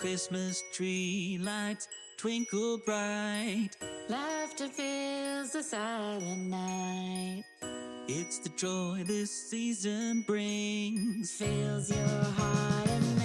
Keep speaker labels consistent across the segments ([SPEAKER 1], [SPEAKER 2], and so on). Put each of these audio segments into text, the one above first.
[SPEAKER 1] Christmas tree lights twinkle bright.
[SPEAKER 2] Laughter fills the silent night.
[SPEAKER 1] It's the joy this season brings.
[SPEAKER 2] Fills your heart and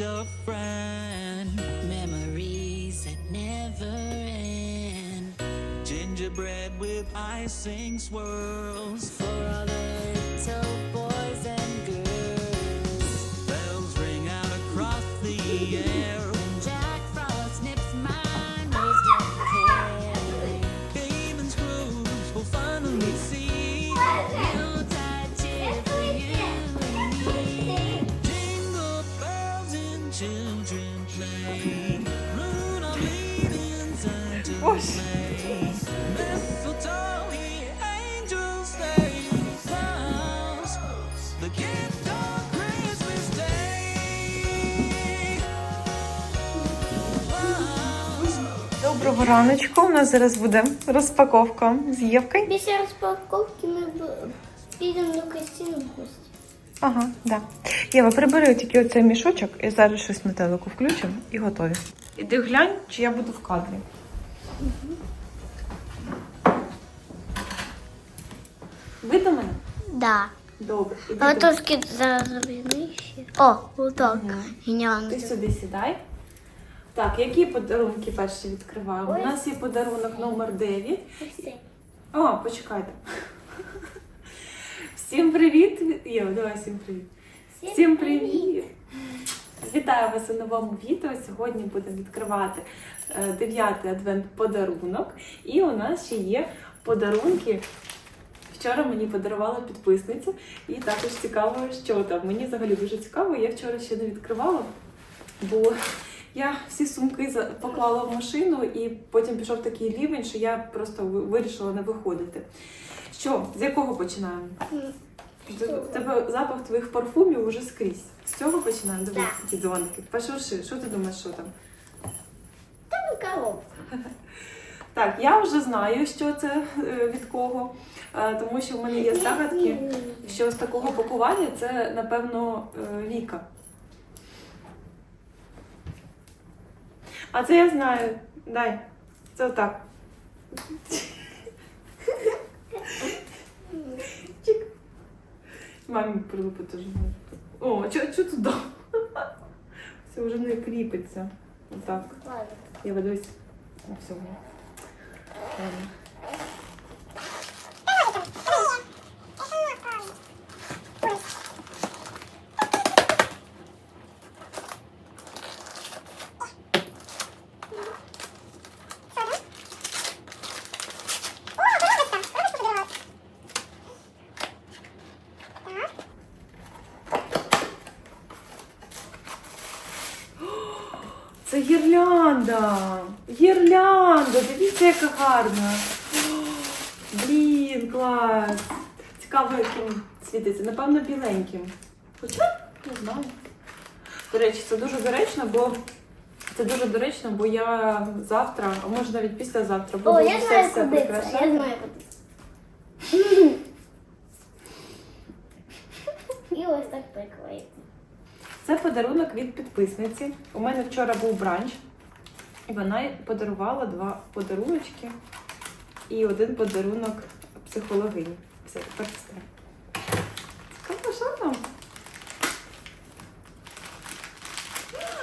[SPEAKER 2] and
[SPEAKER 1] hug a friend.
[SPEAKER 2] Memories that never end.
[SPEAKER 1] Gingerbread with icing swirls.
[SPEAKER 2] For all the little boys
[SPEAKER 1] Mistletoe, here angels. Flowers, the gift on Christmas Day. Flowers,
[SPEAKER 3] Доброго раночку. У нас зараз буде розпаковка з Євкою.
[SPEAKER 4] Після розпаковки ми б- підемо до Кристини в гості.
[SPEAKER 3] Ага, да. Єва, прибери тільки оцей мішочок і зараз щось метелику включимо і готові. Іди глянь, чи я буду в кадрі. Видно мене?
[SPEAKER 4] Да.
[SPEAKER 3] Добре. Іди до-
[SPEAKER 4] трошки зараз нижче. О, отак. Геніально.
[SPEAKER 3] Ти сюди сідай. Так, які подарунки перші відкриваємо? У нас є подарунок номер 9. О, почекайте. Всім привіт! Єва, давай всім привіт. Всім привіт! Вітаю вас у новому відео. Сьогодні будемо відкривати е, дев'ятий адвент подарунок. І у нас ще є подарунки. Вчора мені подарувала підписниця, і також цікаво, що там. Мені взагалі дуже цікаво. Я вчора ще не відкривала, бо я всі сумки поклала в машину, і потім пішов такий рівень, що я просто вирішила не виходити. Що, з якого починаємо? В тебе запах твоїх парфумів уже скрізь. З цього починаємо дивитися ті дзвоники. Пошурши, що ти думаєш, що там?
[SPEAKER 4] Там коробка.
[SPEAKER 3] Так, я вже знаю, що це е, від кого, е, тому що в мене є здогадки, що з такого пакування це, напевно, е, Віка. А це я знаю. Дай. Це отак. Чик. Мамі прилипи теж можу. О, що, що туди? Все вже не кріпиться. Отак. Я ведусь. Все. Ладно. Дивіться, яка гарна. Блін, клас. Цікаво, яким світиться. Напевно, біленьким. Хоча, не знаю. До речі, це дуже доречно, бо це дуже доречно, бо я завтра, а може навіть післязавтра буду
[SPEAKER 4] О, я
[SPEAKER 3] все
[SPEAKER 4] знаю,
[SPEAKER 3] все
[SPEAKER 4] куди це.
[SPEAKER 3] прикрашати.
[SPEAKER 4] Я знаю, куди. І ось так приклеїти.
[SPEAKER 3] Це подарунок від підписниці. У мене вчора був бранч, і вона подарувала два подаруночки і один подарунок психологині. Все, тепер це. Цікаво, що там?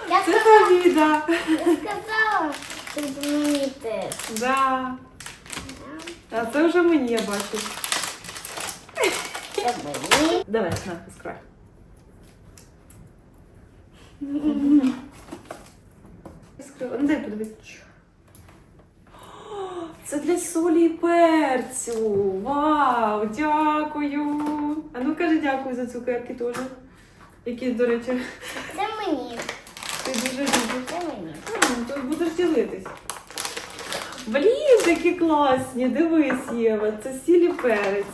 [SPEAKER 4] Я
[SPEAKER 3] Це
[SPEAKER 4] сказала,
[SPEAKER 3] тобі,
[SPEAKER 4] я сказала, що мені теж.
[SPEAKER 3] Да. А це вже мені, я бачу.
[SPEAKER 4] Це мені.
[SPEAKER 3] Давай, на, розкривай. Розкривай. Ну, дай подивись. О, Це для солі і перцю. Вау, дякую. А ну кажи дякую за цукерки теж. Які, до речі,
[SPEAKER 4] Це мені.
[SPEAKER 3] ти дуже любиш.
[SPEAKER 4] Це мені.
[SPEAKER 3] То будеш ділитись. Блін, такі класні. Дивись, Єва, це сілі перець.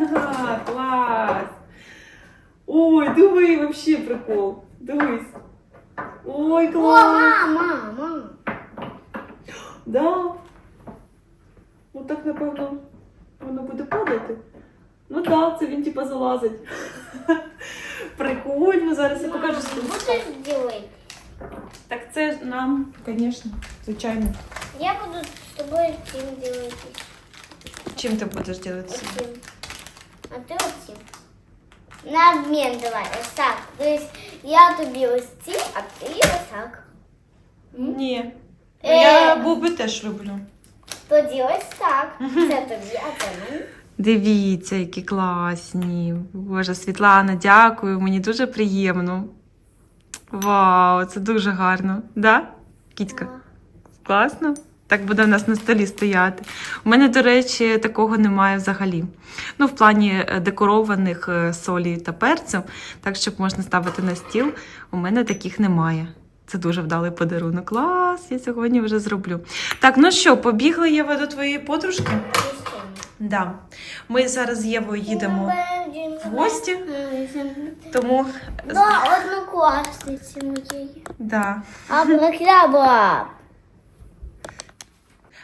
[SPEAKER 3] Ага, клас. Ой, диви, вообще прикол. Дивись. Ой,
[SPEAKER 4] О,
[SPEAKER 3] клас.
[SPEAKER 4] мама, мама.
[SPEAKER 3] Да. Ну так, напевно, воно буде падати. Ну так, це він типа залазить. Прикольно, зараз я покажу свою. Так це ж нам, звісно, звичайно.
[SPEAKER 4] Я буду с тобой цим делать.
[SPEAKER 3] Чим ти будеш ділитися?
[SPEAKER 4] Отим. А ти оцим. На обмін давай, ось так. Тобто я тобі ось ці, а ти ось так.
[SPEAKER 3] Ні.
[SPEAKER 4] Е.
[SPEAKER 3] Я буби теж люблю.
[SPEAKER 4] Тоді ось так. Це тобі, а це мені.
[SPEAKER 3] Дивіться, які класні. Боже, Світлана, дякую, мені дуже приємно. Вау, це дуже гарно. Да? Кітька? Класно? Так буде в нас на столі стояти. У мене, до речі, такого немає взагалі. Ну, в плані е, декорованих е, солі та перцю, так щоб можна ставити на стіл, у мене таких немає. Це дуже вдалий подарунок. Клас, я сьогодні вже зроблю. Так, ну що, побігли Єва до твоєї подружки? Да. Ми зараз з Євою їдемо в гості, тому
[SPEAKER 4] Да, однокласниці моєї.
[SPEAKER 3] да.
[SPEAKER 4] Абракадабра.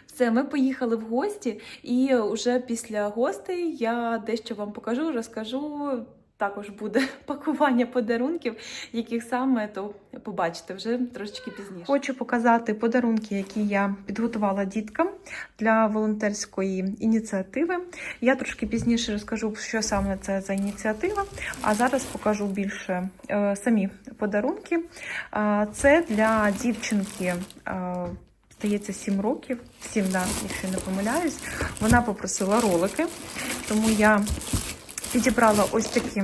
[SPEAKER 3] Все, ми поїхали в гості, і вже після гостей я дещо вам покажу, розкажу. Також буде пакування подарунків, яких саме то побачите вже трошечки пізніше. Хочу показати подарунки, які я підготувала діткам для волонтерської ініціативи. Я трошки пізніше розкажу, що саме це за ініціатива. А зараз покажу більше е, самі подарунки. Це для дівчинки. е, Здається, 7 років, 7, да, якщо не помиляюсь. Вона попросила ролики, тому я підібрала ось такі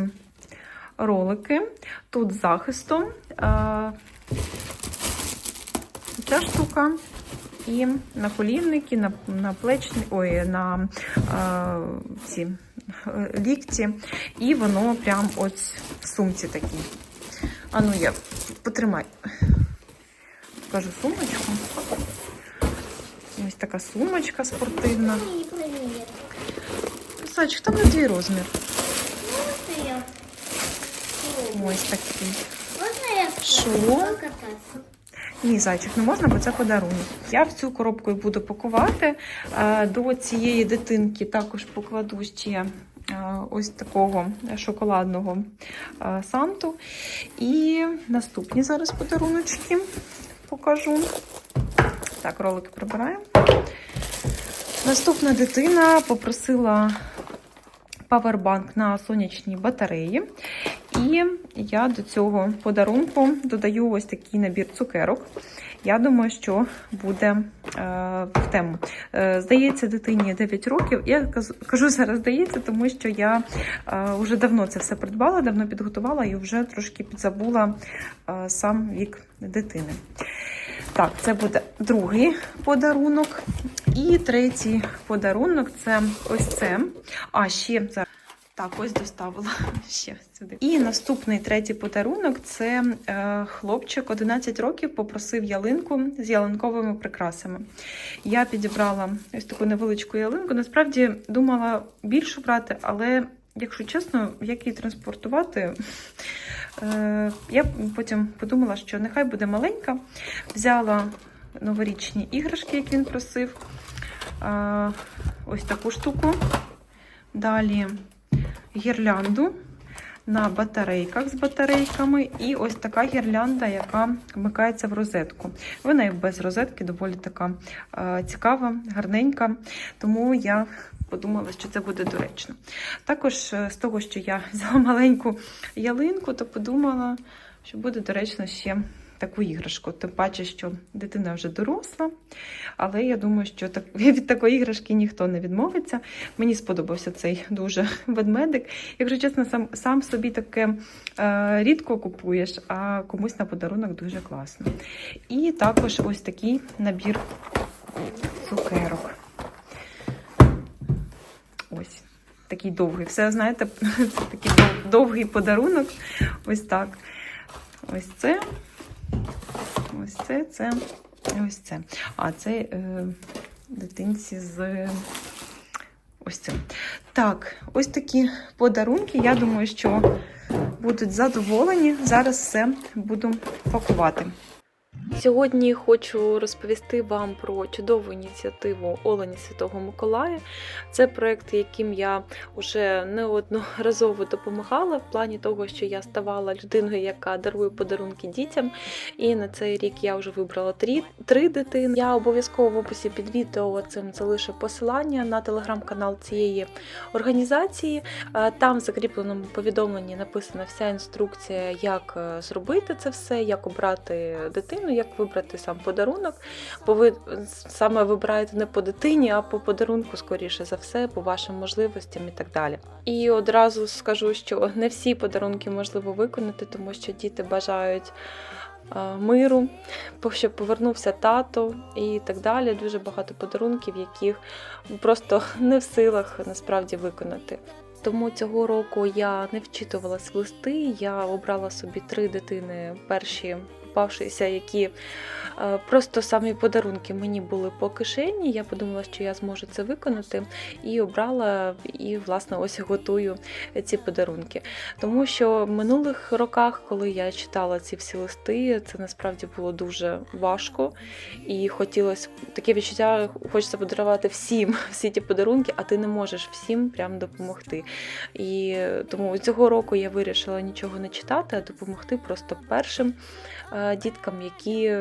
[SPEAKER 3] ролики. Тут захистом. Е, Ця штука. І наколінники, на, на плечні, ой, на е, ці е, лікті. І воно прям ось в сумці такій. А ну я потримай. Покажу сумочку. Ось така сумочка спортивна.
[SPEAKER 4] Мені
[SPEAKER 3] там на твій розмір.
[SPEAKER 4] Можна я?
[SPEAKER 3] Ось такий.
[SPEAKER 4] Можна я
[SPEAKER 3] Що?
[SPEAKER 4] покататися?
[SPEAKER 3] Ні, зайчик, не можна, бо це подарунок. Я в цю коробку і буду пакувати. До цієї дитинки також покладу ще ось такого шоколадного санту. І наступні зараз подаруночки покажу. Так, ролики прибираємо. Наступна дитина попросила павербанк на сонячні батареї. І я до цього подарунку додаю ось такий набір цукерок. Я думаю, що буде е, в тему. Е, здається, дитині 9 років. Я кажу зараз здається, тому що я е, вже давно це все придбала, давно підготувала і вже трошки підзабула е, сам вік дитини. Так, це буде другий подарунок. І третій подарунок це ось це. А ще зараз. Так, ось доставила ще сюди. І наступний третій подарунок це е, хлопчик 11 років попросив ялинку з ялинковими прикрасами. Я підібрала ось таку невеличку ялинку. Насправді думала більшу брати, але якщо чесно, як її транспортувати, е, я потім подумала, що нехай буде маленька. Взяла новорічні іграшки, як він просив. Ось таку штуку. Далі гірлянду. на батарейках з батарейками, і ось така гірлянда, яка вмикається в розетку. Вона і без розетки доволі така цікава, гарненька, тому я подумала, що це буде доречно. Також е, з того, що я взяла маленьку ялинку, то подумала, що буде доречно ще таку іграшку. Тим паче, що дитина вже доросла, але я думаю, що так, від такої іграшки ніхто не відмовиться. Мені сподобався цей дуже ведмедик. Якщо чесно, сам, сам собі таке е, рідко купуєш, а комусь на подарунок дуже класно. І також ось такий набір цукерок. Ось. Такий довгий. Все, знаєте, це такий довгий подарунок. Ось так. Ось це. Ось це, це. Ось це. А це е, дитинці з ось цим. Так, ось такі подарунки. Я думаю, що будуть задоволені. Зараз все буду пакувати. Сьогодні хочу розповісти вам про чудову ініціативу Олені Святого Миколая. Це проект, яким я вже неодноразово допомагала в плані того, що я ставала людиною, яка дарує подарунки дітям. І на цей рік я вже вибрала три, три дитини. Я обов'язково в описі під відео цим залишу посилання на телеграм-канал цієї організації. Е, Там в закріпленому повідомленні написана вся інструкція, як е, зробити це все, як обрати дитину, як вибрати сам подарунок. Бо ви саме вибираєте не по дитині, а по подарунку, скоріше за все, по вашим можливостям і так далі. І одразу скажу, що не всі подарунки можливо виконати, тому що діти бажають. е, Миру, щоб повернувся тато і так далі. Дуже багато подарунків, яких просто не в силах насправді виконати. Тому цього року я не вчитувалась в листи. Я обрала собі три дитини, перші попавшися, які е, просто самі подарунки мені були по кишені. Я подумала, що я зможу це виконати, і обрала і власне ось готую ці подарунки. Тому що в минулих роках, коли я читала ці всі листи, це насправді було дуже важко. І хотілося таке відчуття, хочеться подарувати всім всі ті подарунки, а ти не можеш всім прям допомогти. І тому цього року я вирішила нічого не читати, а допомогти просто першим е, діткам, які.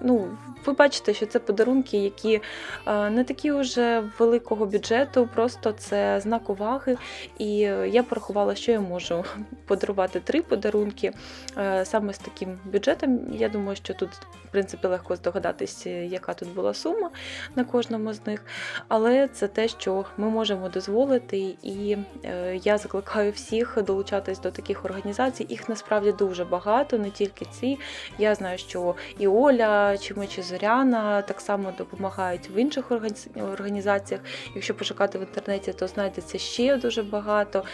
[SPEAKER 3] Ну, ви бачите, що це подарунки, які е, не такі вже великого бюджету, просто це знак уваги. І я порахувала, що я можу подарувати три подарунки е, саме з таким бюджетом. Я думаю, що тут, в принципі, легко здогадатися, яка тут була сума на кожному з них. Але це те, що ми можемо дозволити, і е, я закликаю всіх долучатись до таких організацій. Їх насправді дуже багато, не тільки ці. Я знаю, що і Оля, чи ми, Зоряна так само допомагають в інших організаціях. Якщо пошукати в інтернеті, то знайдеться ще дуже багато.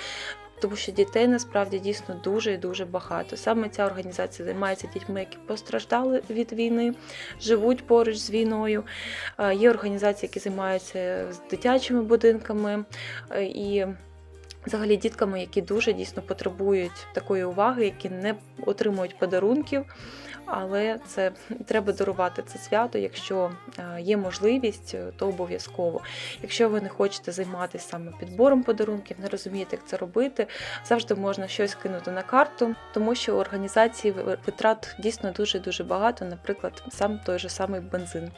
[SPEAKER 3] Тому що дітей насправді дійсно дуже і дуже багато. Саме ця організація займається дітьми, які постраждали від війни, живуть поруч з війною. Е, Є організації, які займаються з дитячими будинками е, і взагалі дітками, які дуже дійсно потребують такої уваги, які не отримують подарунків. Але це треба дарувати це свято. Якщо е, є можливість, е, то обов'язково. Якщо ви не хочете займатися саме підбором подарунків, не розумієте, як це робити, завжди можна щось кинути на карту, тому що у організації ви- витрат дійсно дуже дуже багато. Наприклад, сам той же самий бензин.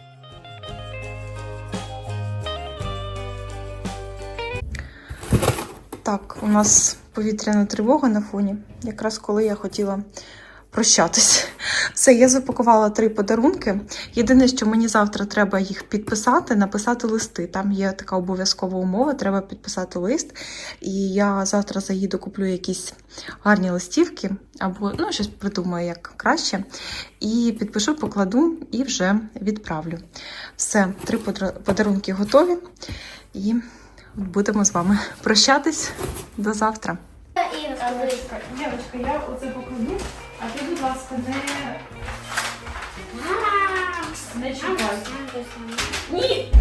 [SPEAKER 3] Так, у нас повітряна тривога на фоні, якраз коли я хотіла прощатись. Все, я запакувала три подарунки. Єдине, що мені завтра треба їх підписати, написати листи. Там є така обов'язкова умова, треба підписати лист. І я завтра заїду, куплю якісь гарні листівки, або ну, щось придумаю як краще. І підпишу, покладу і вже відправлю. Все, три подарунки готові. І будемо з вами прощатись до завтра.
[SPEAKER 4] Іграшка.
[SPEAKER 3] Я оце покладу, а ти, будь ласка, не, не чіпай. Ні,